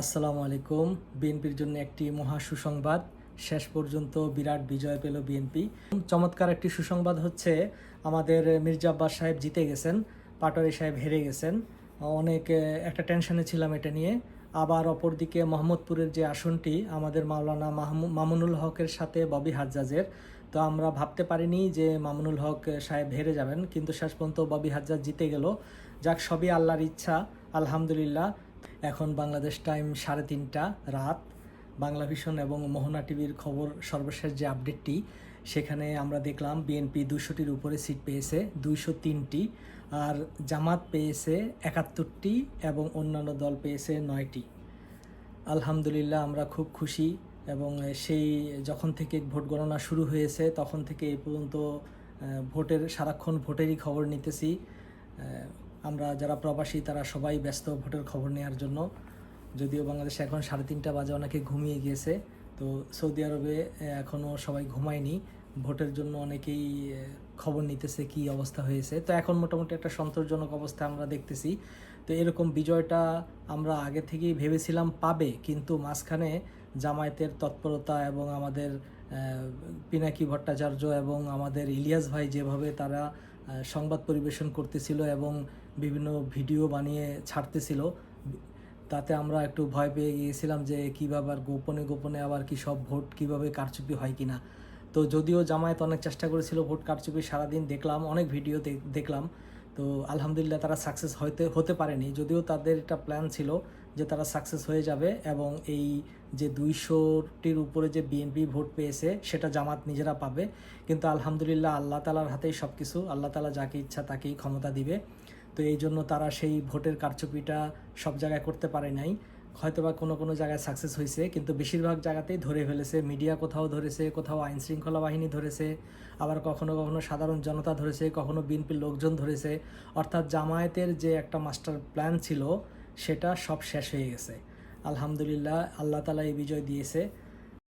আসসালামু আলাইকুম। বিএনপির জন্য একটি মহা সুসংবাদ। শেষ পর্যন্ত বিরাট বিজয় পেল বিএনপি। চমৎকার একটি সুসংবাদ হচ্ছে, আমাদের মির্জা আব্বাস সাহেব জিতে গেছেন, পাটোয়ারি সাহেব হেরে গেছেন। অনেক একটা টেনশনে ছিলাম এটা নিয়ে। আবার অপরদিকে মোহাম্মদপুরের যে আসনটি, আমাদের মাওলানা মামুনুল হকের সাথে ববি হাজ্জাজের। তো আমরা ভাবতে পারিনি যে মামুনুল হক সাহেব হেরে যাবেন, কিন্তু শেষ পর্যন্ত ববি হাজ্জাজ জিতে গেল। যাক, সবই আল্লাহর ইচ্ছা, আলহামদুলিল্লাহ। এখন বাংলাদেশ টাইম সাড়ে তিনটা রাত। বাংলা ভিশন এবং মোহনা টিভির খবর সর্বশেষ যে আপডেটটি, সেখানে আমরা দেখলাম বিএনপি দুশোটির উপরে সিট পেয়েছে, দুইশো তিনটি। আর জামাত পেয়েছে একাত্তরটি এবং অন্যান্য দল পেয়েছে নয়টি। আলহামদুলিল্লাহ আমরা খুব খুশি এবং সেই যখন থেকে ভোট গণনা শুরু হয়েছে, তখন থেকে এই পর্যন্ত ভোটের, সারাক্ষণ ভোটেরই খবর নিতেছি। আমরা যারা প্রবাসী, তারা সবাই ব্যস্ত ভোটের খবর নেওয়ার জন্য। যদিও বাংলাদেশে এখন সাড়ে তিনটা বাজে, অনেকে ঘুমিয়ে গিয়েছে। তো সৌদি আরবে এখনও সবাই ঘুমায়নি। ভোটের জন্য অনেকেই খবর নিতেছে কি অবস্থা হয়েছে। তো এখন মোটামুটি একটা সন্তোষজনক অবস্থা আমরা দেখতেছি। তো এরকম বিজয়টা আমরা আগে থেকেই ভেবেছিলাম পাবে, কিন্তু মাঝখানে জামায়াতের তৎপরতা এবং আমাদের পিনাকি ভট্টাচার্য এবং আমাদের ইলিয়াস ভাই যেভাবে তারা সংবাদ পরিবেশন করতেছিল এবং বিভিন্ন ভিডিও বানিয়ে ছাড়তেছিল। তাতে আমরা একটু ভয় পেয়ে গিয়েছিলাম যে কীভাবে আর গোপনে গোপনে আবার কি সব ভোট কীভাবে কারচুপি হয় কি না তো যদিও জামায়াত অনেক চেষ্টা করেছিল ভোট কারচুপি সারাদিন দেখলাম, অনেক ভিডিও দেখলাম। তো আলহামদুলিল্লাহ তারা সাকসেস হতে হতে পারেনি। যদিও তাদের একটা প্ল্যান ছিল যে তারা সাকসেস হয়ে যাবে এবং এই যে দুইশোটির উপরে যে বিএনপি ভোট পেয়েছে সেটা জামাত নিজেরা পাবে। কিন্তু আলহামদুলিল্লাহ আল্লাহ তালার হাতেই সব কিছু আল্লাহ তালা যাকে ইচ্ছা তাকেই ক্ষমতা দিবে। তো এই জন্য তারা সেই ভোটের কারচুপিটা সব জায়গায় করতে পারে নাই। হয়তোবা কোনো কোনো জায়গায় সাকসেস হয়েছে কিন্তু বেশিরভাগ জায়গাতেই ধরে ফেলেছে। মিডিয়া কোথাও ধরেছে, কোথাও আইন শৃঙ্খলা বাহিনী ধরেছে, আবার কখনো কখনো সাধারণ জনতা ধরেছে, কখনো বিএনপির লোকজন ধরেছে। অর্থাৎ জামায়াতের যে একটা মাস্টার প্ল্যান ছিল, সেটা সব শেষ হয়ে গেছে। আলহামদুলিল্লাহ, আল্লাহ তালা এই বিজয় দিয়েছে।